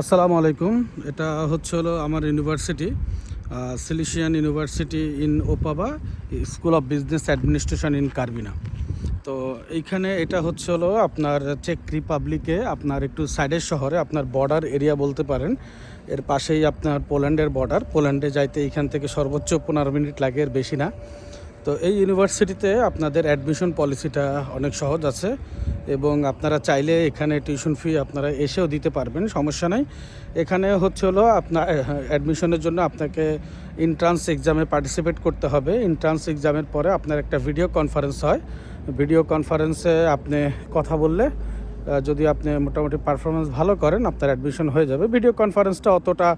আসসালামু আলাইকুম। এটা হচ্ছে হলো আমার university Silesian university in Opava, school of business administration in Karvina. তো এইখানে এটা হচ্ছে হলো আপনার চেক রিপাবলিকে, আপনার একটু সাইডের শহরে, আপনার বর্ডার এরিয়া বলতে পারেন। এর পাশেই আপনার পোল্যান্ডের বর্ডার। পোল্যান্ডে যাইতে এইখান থেকে সর্বোচ্চ পনেরো মিনিট লাগে, এর বেশি না। তো এই ইউনিভার্সিটিতে আপনাদের অ্যাডমিশন পলিসিটা অনেক সহজ আছে। এবং আপনারা চাইলে এখানে টিউশন ফি আপনারা এসেও দিতে পারবেন, সমস্যা নাই। এখানে হচ্ছে হলো আপনার অ্যাডমিশনের জন্য আপনাকে ইন্ট্রান্স এক্সামে পার্টিসিপেট করতে হবে। ইন্ট্রান্স এক্সামের পরে আপনার একটা ভিডিও কনফারেন্স হয়। ভিডিও কনফারেন্সে আপনি কথা বললে যদি আপনি মোটামুটি পারফরমেন্স ভালো করেন, আপনার অ্যাডমিশন হয়ে যাবে। ভিডিও কনফারেন্সটা অতটা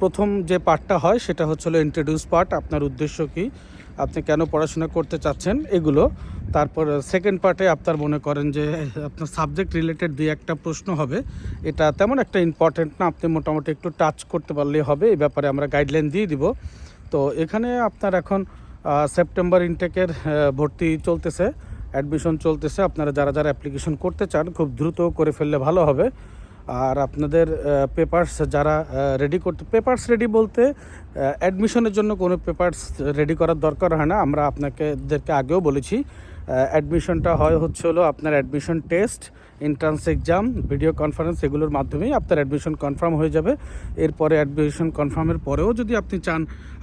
প্রথম যে পার্টটা হয়, সেটা হচ্ছে হলো ইন্ট্রোডিউস পার্ট আপনার উদ্দেশ্য কী? আপনি কেন পড়াশোনা করতে চাচ্ছেন এগুলো? তারপর সেকেন্ড পার্টে আপনার মনে করেন যে আপনার সাবজেক্ট রিলেটেড দুই একটা প্রশ্ন হবে। এটা তেমন একটা ইম্পর্টেন্ট না, আপনি মোটামুটি একটু টাচ করতে পারলেই হবে, এই ব্যাপারে আমরা গাইডলাইন দিয়ে দিব। তো এখানে আপনার এখন সেপ্টেম্বর ইনটেকের ভর্তি চলতেছে অ্যাডমিশন চলতেছে। আপনারা যারা যারা অ্যাপ্লিকেশন করতে চান, খুব দ্রুত করে ফেললে ভালো হবে। আর আপনাদের পেপারস যারা রেডি করতে পেপারস রেডি বলতে অ্যাডমিশনের জন্য কোনো পেপারস রেডি করার দরকার হয় না। আমরা আপনাকেদেরকে আগেও বলেছি অ্যাডমিশনটা হয় হচ্ছে হলো আপনার admission test entrance exam video conference এগুলোর মাধ্যমেই আপনার অ্যাডমিশন কনফার্ম হয়ে যাবে। এরপরে অ্যাডমিশন কনফার্মের পরেও যদি আপনি চান,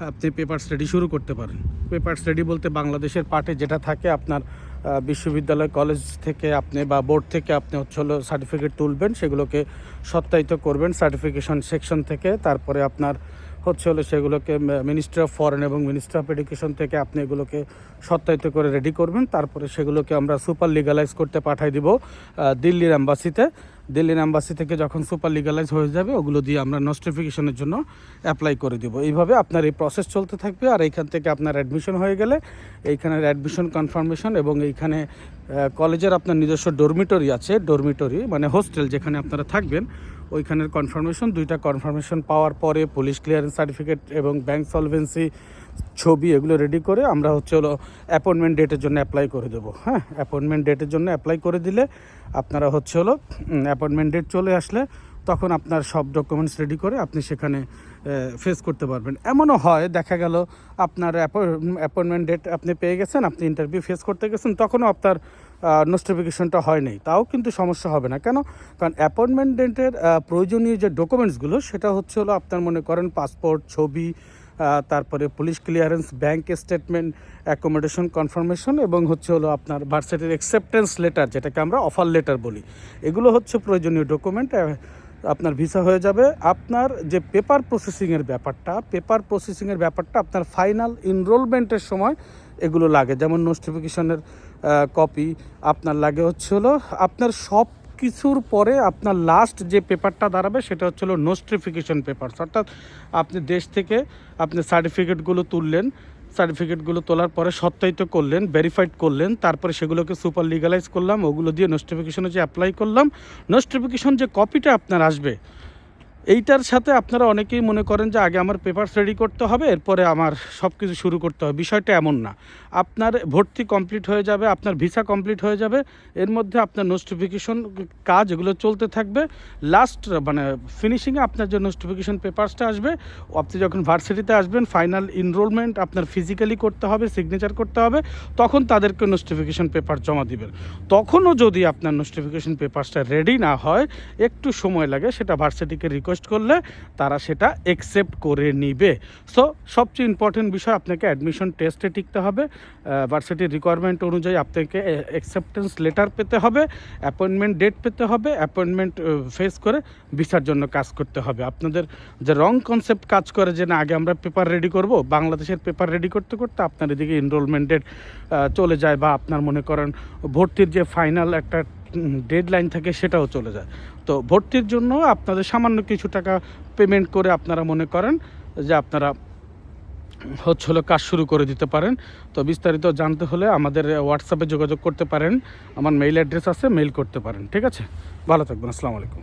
আপনি পেপারস রেডি শুরু করতে পারেন। পেপারস রেডি বলতে বাংলাদেশের পার্টে যেটা থাকে আপনার বিশ্ববিদ্যালয় কলেজ থেকে আপনি বা বোর্ড থেকে আপনি হচ্ছে হলো সার্টিফিকেট তুলবেন, সেগুলোকে সত্যায়িত করবেন সার্টিফিকেশন সেকশন থেকে, তারপরে আপনার হচ্ছে হলো সেগুলোকে মিনিস্ট্রি অফ ফরেন এবং মিনিস্ট্রি অফ এডুকেশন থেকে আপনি এগুলোকে সত্যায়িত করে রেডি করবেন। তারপরে সেগুলোকে আমরা সুপার লিগালাইজ করতে পাঠাই দিব দিল্লির অ্যাম্বাসিতে দিল্লির অ্যাম্বাসি থেকে যখন সুপার লিগালাইজ হয়ে যাবে, ওগুলো দিয়ে আমরা নস্টিফিকেশনের জন্য অ্যাপ্লাই করে দিব। এইভাবে আপনার এই প্রসেস চলতে থাকবে, আর এইখান থেকে আপনার অ্যাডমিশন হয়ে গেলে এইখানের অ্যাডমিশন কনফার্মেশন এবং এইখানে কলেজের আপনার নিজস্ব ডরমিটরি আছে ডরমিটরি মানে হোস্টেল যেখানে আপনারা থাকবেন ওইখানের কনফার্মেশন দুইটা কনফার্মেশন পাওয়ার পরে পুলিশ ক্লিয়ারেন্স সার্টিফিকেট এবং ব্যাংক সলভেন্সি ছবি এগুলো রেডি করে আমরা হচ্ছে হলো অ্যাপয়েন্টমেন্ট ডেটের জন্য অ্যাপ্লাই করে দেবো। হ্যাঁ অ্যাপয়েন্টমেন্ট ডেটের জন্য অ্যাপ্লাই করে দিলে আপনারা হচ্ছে হলো অ্যাপয়েন্টমেন্ট ডেট চলে আসলে তখন আপনার সব ডকুমেন্টস রেডি করে আপনি সেখানে ফেস করতে পারবেন। এমনও হয়, দেখা গেল আপনার অ্যাপয়েন্টমেন্ট ডেট আপনি পেয়ে গেছেন, আপনি ইন্টারভিউ ফেস করতে গেছেন, তখনও আপনার নোটিফিকেশনটা হয় নাই তাও কিন্তু সমস্যা হবে না। কেন? কারণ অ্যাপয়েন্টমেন্ট ডেটের প্রয়োজনীয় যে ডকুমেন্টসগুলো সেটা হচ্ছে হলো আপনার মনে করেন পাসপোর্ট ছবি তারপরে police clearance bank statement accommodation confirmation এবং হচ্ছে হলো আপনার ভার্সিটির অ্যাকসেপ্টেন্স লেটার যেটাকে আমরা অফার লেটার বলি। এগুলো হচ্ছে প্রয়োজনীয় ডকুমেন্ট আপনার ভিসা হয়ে যাবে। আপনার যে পেপার প্রসেসিংয়ের ব্যাপারটা পেপার প্রসেসিংয়ের ব্যাপারটা আপনার ফাইনাল এনরোলমেন্টের সময় এগুলো লাগে। যেমন নোটিফিকেশনের কপি আপনার লাগে হচ্ছে হলো আপনার সব কিছুর পরে আপনার লাস্ট যে পেপারটা দাঁড়াবে সেটা হচ্ছে হলো নোস্ট্রিফিকেশন পেপার অর্থাৎ আপনি দেশ থেকে আপনি সার্টিফিকেটগুলো তুললেন সার্টিফিকেটগুলো তোলার পরে সত্যায়িত করলেন ভেরিফাইড করলেন, তারপরে সেগুলোকে সুপার লিগালাইজ করলাম, ওগুলো দিয়ে নোস্টিফিকেশনে যে অ্যাপ্লাই করলাম নোস্টিফিকেশন যে কপিটা আপনার আসবে এইটার সাথে আপনারা অনেকেই মনে করেন যে আগে আমার পেপারস রেডি করতে হবে, এরপরে আমার সব কিছু শুরু করতে হবে। বিষয়টা এমন না। আপনার ভর্তি কমপ্লিট হয়ে যাবে, আপনার ভিসা কমপ্লিট হয়ে যাবে, এর মধ্যে আপনার নোটিফিকেশন কাজ এগুলো চলতে থাকবে। লাস্ট মানে ফিনিশিংয়ে আপনার যে নোটিফিকেশন পেপারসটা আসবে, আপনি যখন ভার্সিটিতে আসবেন ফাইনাল এনরোলমেন্ট আপনার ফিজিক্যালি করতে হবে সিগনেচার করতে হবে, তখন তাদেরকে নোটিফিকেশন পেপার জমা দিবেন। তখনও যদি আপনার নোটিফিকেশন পেপারসটা রেডি না হয়, একটু সময় লাগে, সেটা ভার্সিটিকে রিকোয়েস্ট করলে তারা সেটা একসেপ্ট করে নিবে। সো সবচেয়ে ইম্পর্টেন্ট বিষয় আপনাকে অ্যাডমিশন টেস্টে টিকতে হবে। ভার্সিটির রিকোয়ারমেন্ট অনুযায়ী আপনাকে অ্যাকসেপ্টেন্স লেটার পেতে হবে অ্যাপয়েন্টমেন্ট ডেট পেতে হবে অ্যাপয়েন্টমেন্ট ফেস করে ভিসার জন্য কাজ করতে হবে। আপনাদের যে রং কনসেপ্ট কাজ করে যে না, আগে আমরা পেপার রেডি করব, বাংলাদেশের পেপার রেডি করতে করতে আপনার এদিকে এনরোলমেন্ট ডেট চলে যায় বা আপনার মনে করেন ভর্তির যে ফাইনাল একটা ডেডলাইন থাকে সেটাও চলে যায়। তো ভর্তির জন্য আপনাদের সামান্য কিছু টাকা পেমেন্ট করে আপনারা মনে করেন যে আপনারা হচ্ছে হলো কাজ শুরু করে দিতে পারেন। তো বিস্তারিত জানতে হলে আমাদের হোয়াটসঅ্যাপে যোগাযোগ করতে পারেন। আমার মেইল অ্যাড্রেস আছে মেইল করতে পারেন। ঠিক আছে? ভালো থাকবেন। আসসালামু আলাইকুম।